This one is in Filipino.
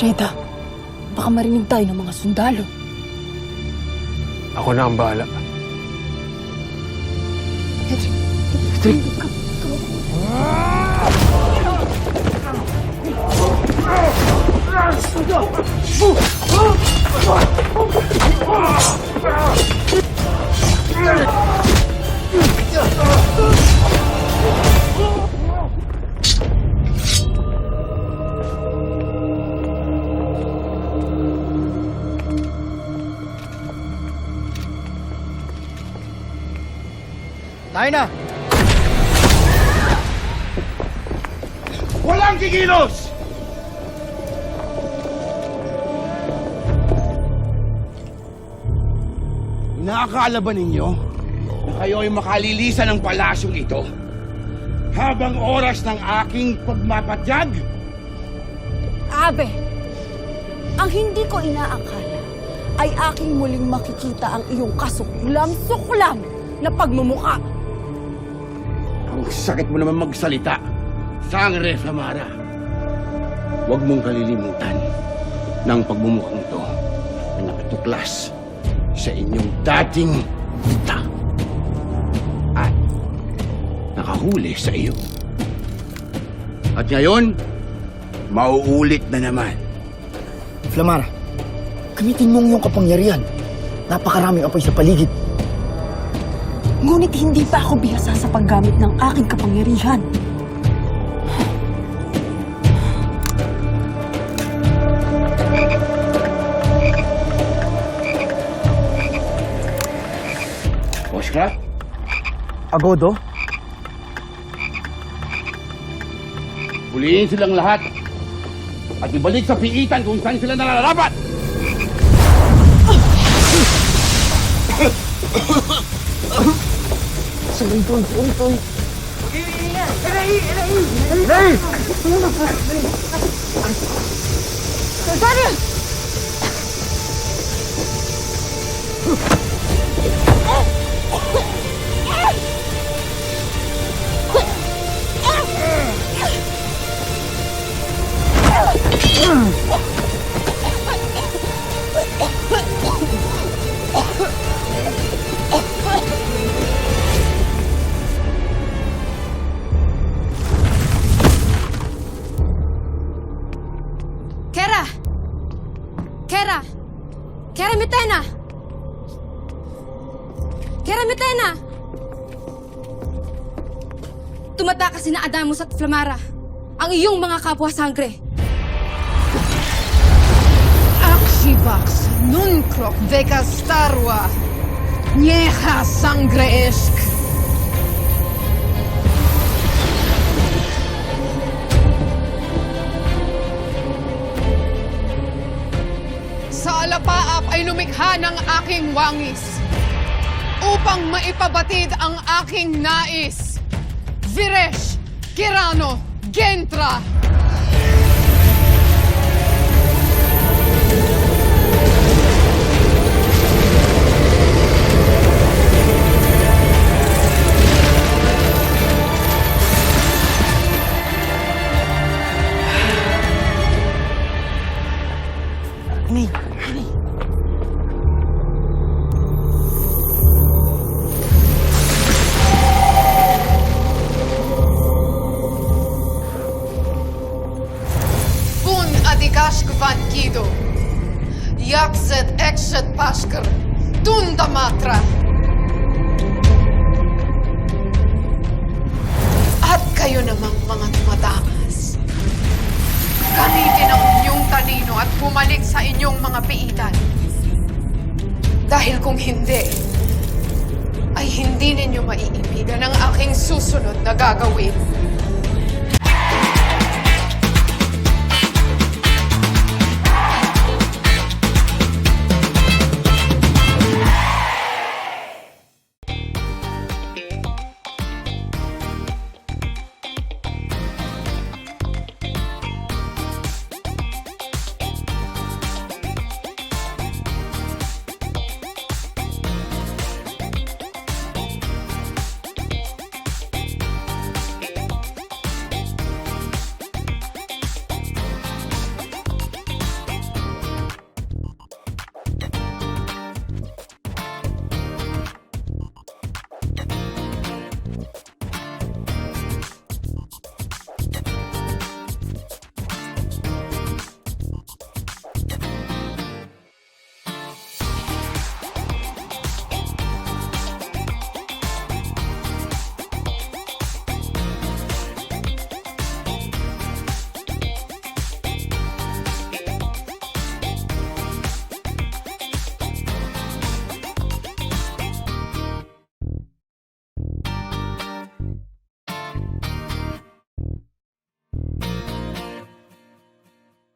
Reda, baka marinig tayo ng mga sundalo. Ako na ang bahala. Tayo na! Walang kikilos! Inaakala ba ninyo na kayo ay makalilisan ng palasyong ito habang oras ng aking pagmapatyag? Abe, ang hindi ko inaakala ay aking muling makikita ang iyong kasuklam-suklam na pagmumuka. Ang sakit mo naman magsalita, Sangre Samara. Huwag mong kalilimutan ng pagmumukhang to na nakatuklas sa inyong dating kita at nakahuli sa iyo. At ngayon, mauulit na naman. Flamara, gamitin mong iyong kapangyarihan. Napakaraming apoy sa paligid. Ngunit hindi pa ako bihasa sa paggamit ng aking kapangyarihan. Oscar? Agodo? Puliin silang lahat at ibalik sa piitan kung saan sila Ito, ito, ito, ito. Eray! Eray! Eray! Sorry! Kera Mitena! Kera Mitena! Tumatakas si na Adamus at Flamara, ang iyong mga kapwa sangre. Axivax nuncroc veca starwa. Niecha sangre esk. Lumikha ng aking wangis upang maipabatid ang aking nais. Viresh, Kirano, Gentra, van kido. Yakzet ekshet pashkar. Tunda matra. At kayo namang mga tumatakas. Gamitin ang inyong talino at bumalik sa inyong mga piitan. Dahil kung hindi, ay hindi ninyo maiibigan ang aking susunod na gagawin.